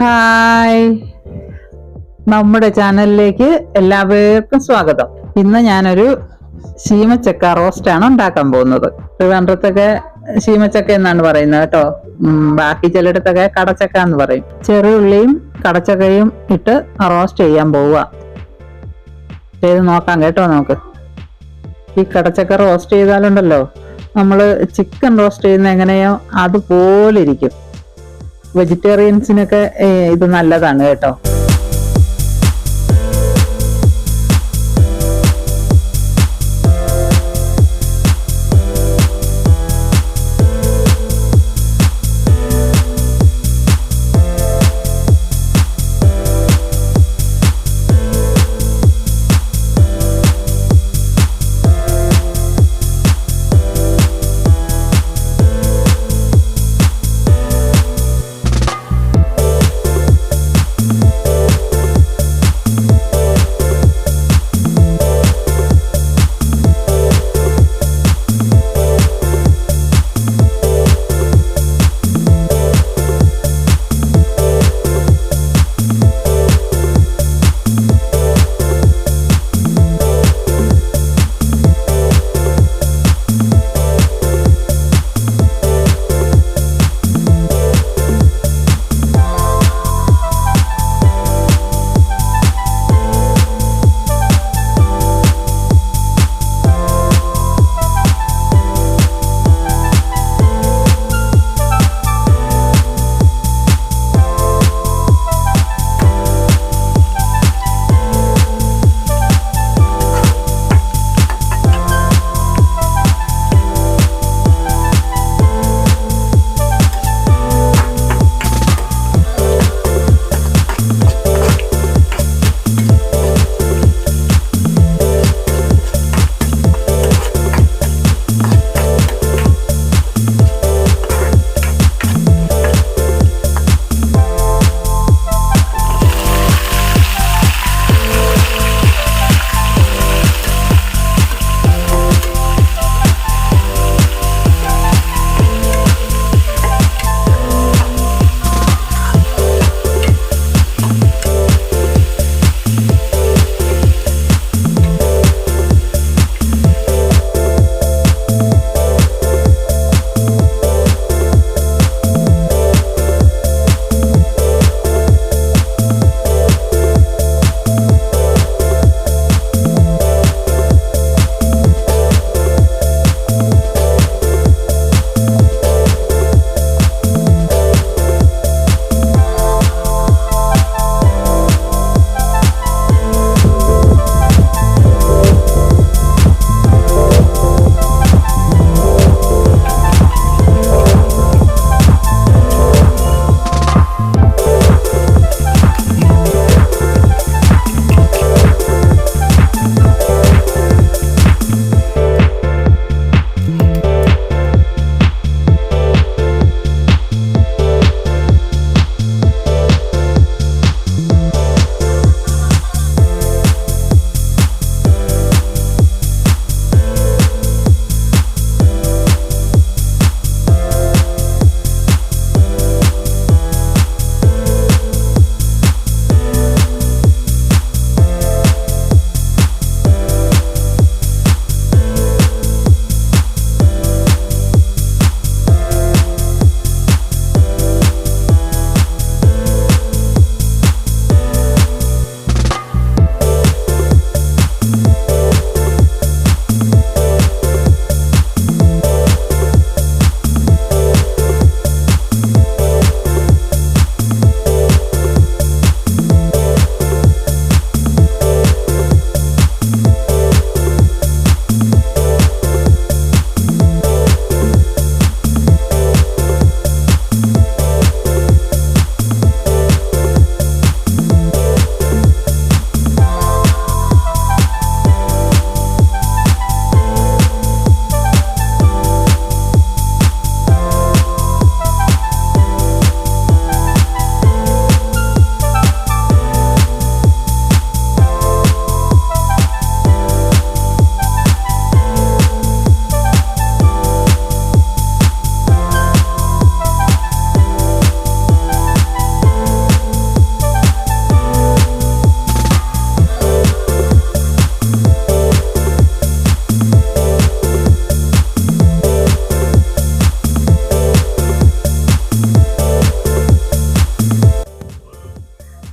Hi. നമ്മുടെ ചാനലിലേക്ക് എല്ലാവർക്കും സ്വാഗതം. ഇന്ന് ഞാനൊരു ശീമച്ചക്ക റോസ്റ്റാണ് ഉണ്ടാക്കാൻ പോകുന്നത്. ട്രിവാൻഡ്രത്തൊക്കെ ശീമച്ചക്ക എന്നാണ് പറയുന്നത് കേട്ടോ. ബാക്കി ചിലയിടത്തൊക്കെ കടച്ചക്ക എന്ന് പറയും. ചെറുള്ളിയും കടച്ചക്കയും ഇട്ട് റോസ്റ്റ് ചെയ്യാൻ പോവുക. ചെയ്ത് നോക്കാം കേട്ടോ നമുക്ക്. ഈ കടച്ചക്ക റോസ്റ്റ് ചെയ്താലുണ്ടല്ലോ. നമ്മൾ ചിക്കൻ റോസ്റ്റ് ചെയ്യുന്ന എങ്ങനെയോ അതുപോലെ ഇരിക്കും വെജിറ്റേറിയൻസിനൊക്കെ ഇത് നല്ലതാണ് കേട്ടോ.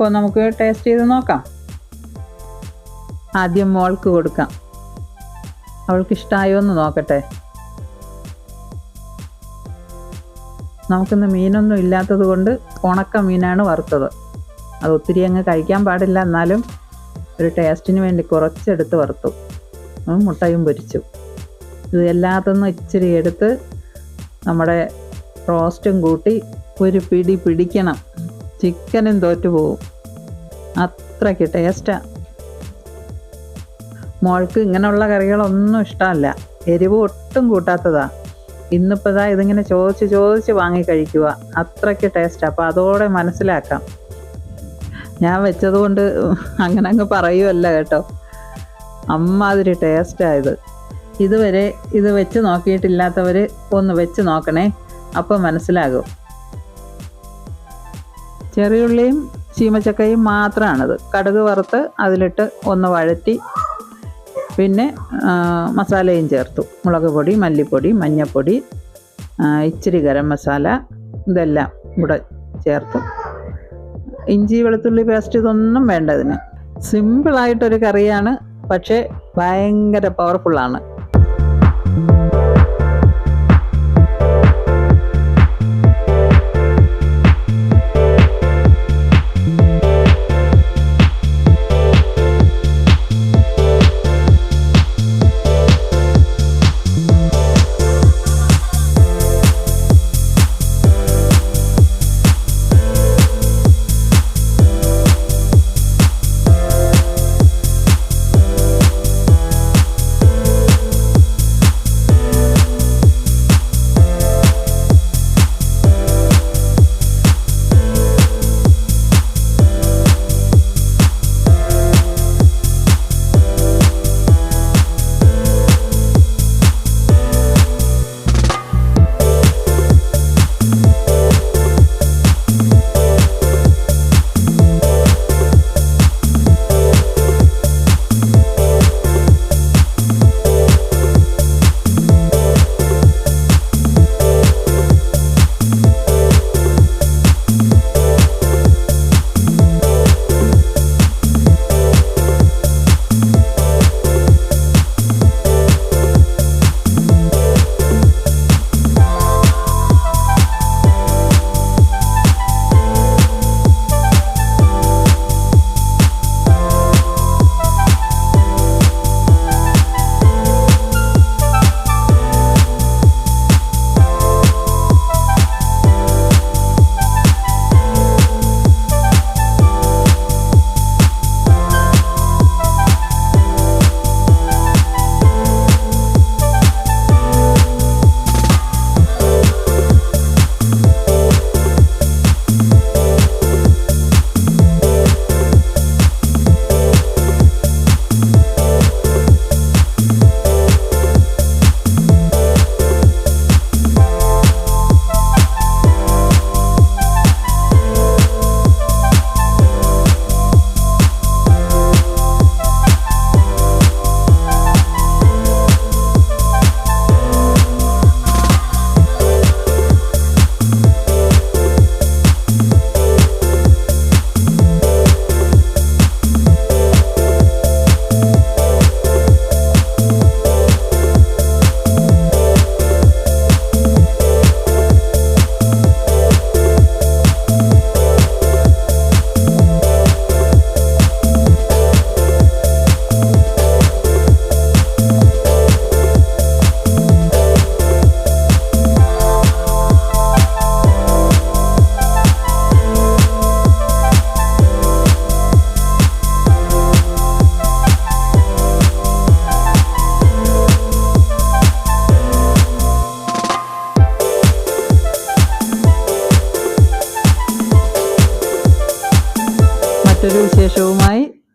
അപ്പോൾ നമുക്ക് ടേസ്റ്റ് ചെയ്ത് നോക്കാം. ആദ്യം മോൾക്ക് കൊടുക്കാം. അവൾക്ക് ഇഷ്ടമായോ എന്ന് നോക്കട്ടെ. നമുക്കിന്ന് മീനൊന്നും ഇല്ലാത്തത് കൊണ്ട് ഉണക്ക മീനാണ് വറുത്തത്. അത് ഒത്തിരി അങ്ങ് കഴിക്കാൻ പാടില്ല. എന്നാലും ഒരു ടേസ്റ്റിന് വേണ്ടി കുറച്ചെടുത്ത് വറുത്തു. മുട്ടയും പൊരിച്ചു. ഇത് എല്ലാത്തുനിന്നും ഇച്ചിരി എടുത്ത് നമ്മുടെ റോസ്റ്റും കൂട്ടി ഒരു പിടി പിടിക്കണം. ചിക്കനും തോറ്റു പോവും അത്രയ്ക്ക് ടേസ്റ്റാണ് മോൾക്ക് ഇങ്ങനെയുള്ള കറികളൊന്നും ഇഷ്ടമല്ല. എരിവ് ഒട്ടും കൂട്ടാത്തതാ. ഇന്നിപ്പോൾ ഇതാ ഇതിങ്ങനെ ചോദിച്ച് ചോദിച്ച് വാങ്ങി കഴിക്കുക അത്രയ്ക്ക് ടേസ്റ്റ് അപ്പോൾ അതോടെ മനസ്സിലാക്കാം. ഞാൻ വെച്ചതുകൊണ്ട് അങ്ങനെ അങ്ങ് പറയുമല്ല കേട്ടോ. അമ്മാതിരി ടേസ്റ്റായത് ഇതുവരെ ഇത് വെച്ച് നോക്കിയിട്ടില്ലാത്തവർ ഒന്ന് വെച്ച് നോക്കണേ. അപ്പോൾ മനസ്സിലാകും. ചെറിയുള്ളിയും ചീമച്ചക്കയും മാത്രമാണത് കടുക് വറുത്ത് അതിലിട്ട് ഒന്ന് വഴറ്റി. പിന്നെ മസാലയും ചേർത്തു. മുളക് പൊടി മല്ലിപ്പൊടി മഞ്ഞൾപ്പൊടി ഇച്ചിരി ഗരം മസാല ഇതെല്ലാം ഇവിടെ ചേർത്തു. ഇഞ്ചി വെളുത്തുള്ളി പേസ്റ്റ് ഇതൊന്നും വേണ്ട ഇതിന്. സിമ്പിളായിട്ടൊരു കറിയാണ് പക്ഷേ ഭയങ്കര പവർഫുള്ളാണ്